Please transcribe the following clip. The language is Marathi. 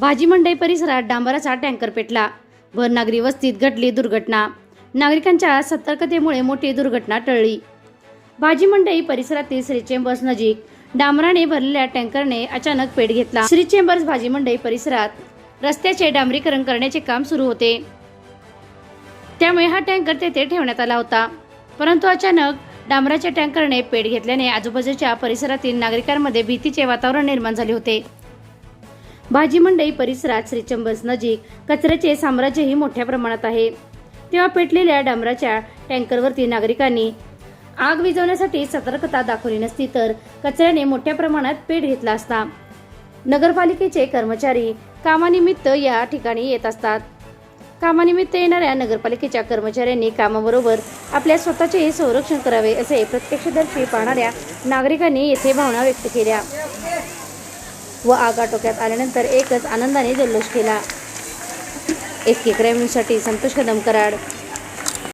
भाजी मंडई परिसरात डांबराचा टँकर पेटला. भर नागरी वस्तीत घडली दुर्घटना. नागरिकांच्या सतर्कतेमुळे मोठी दुर्घटना टळली. भाजी मंडई परिसरातील श्री चेंबर्स नजीक डांबराने भरलेल्या टँकरने अचानक पेट घेतला. श्री चेंबर्स भाजी मंडई परिसरात रस्त्याचे डांबरीकरण करण्याचे काम सुरू होते. त्यामुळे हा टँकर तेथे ठेवण्यात आला होता. परंतु अचानक डांबराच्या टँकरने पेट घेतल्याने आजूबाजूच्या परिसरातील नागरिकांमध्ये भीतीचे वातावरण निर्माण झाले होते. भाजी मंडई परिसरात श्रीचंबस नजीक कचऱ्याचे साम्राज्यही मोठ्या प्रमाणात आहे. तेव्हा पेटलेल्या डांबराच्या टँकरवरती नागरिकांनी आग विझवण्यासाठी सतर्कता दाखवली नसती तर कचऱ्याने मोठ्या प्रमाणात पेट घेतला असता. नगरपालिकेचे कर्मचारी कामानिमित्त या ठिकाणी येत असतात. कामानिमित्त येणाऱ्या नगरपालिकेच्या कर्मचाऱ्यांनी कामाबरोबर आपल्या स्वतःचेही संरक्षण करावे असे प्रत्यक्षदर्शी पाहणाऱ्या नागरिकांनी येथे भावना व्यक्त केल्या. व आग आटोक्यात आल्यानंतर एकच आनंदाने जल्लोष केला. S K crime Santosh Kadam Karad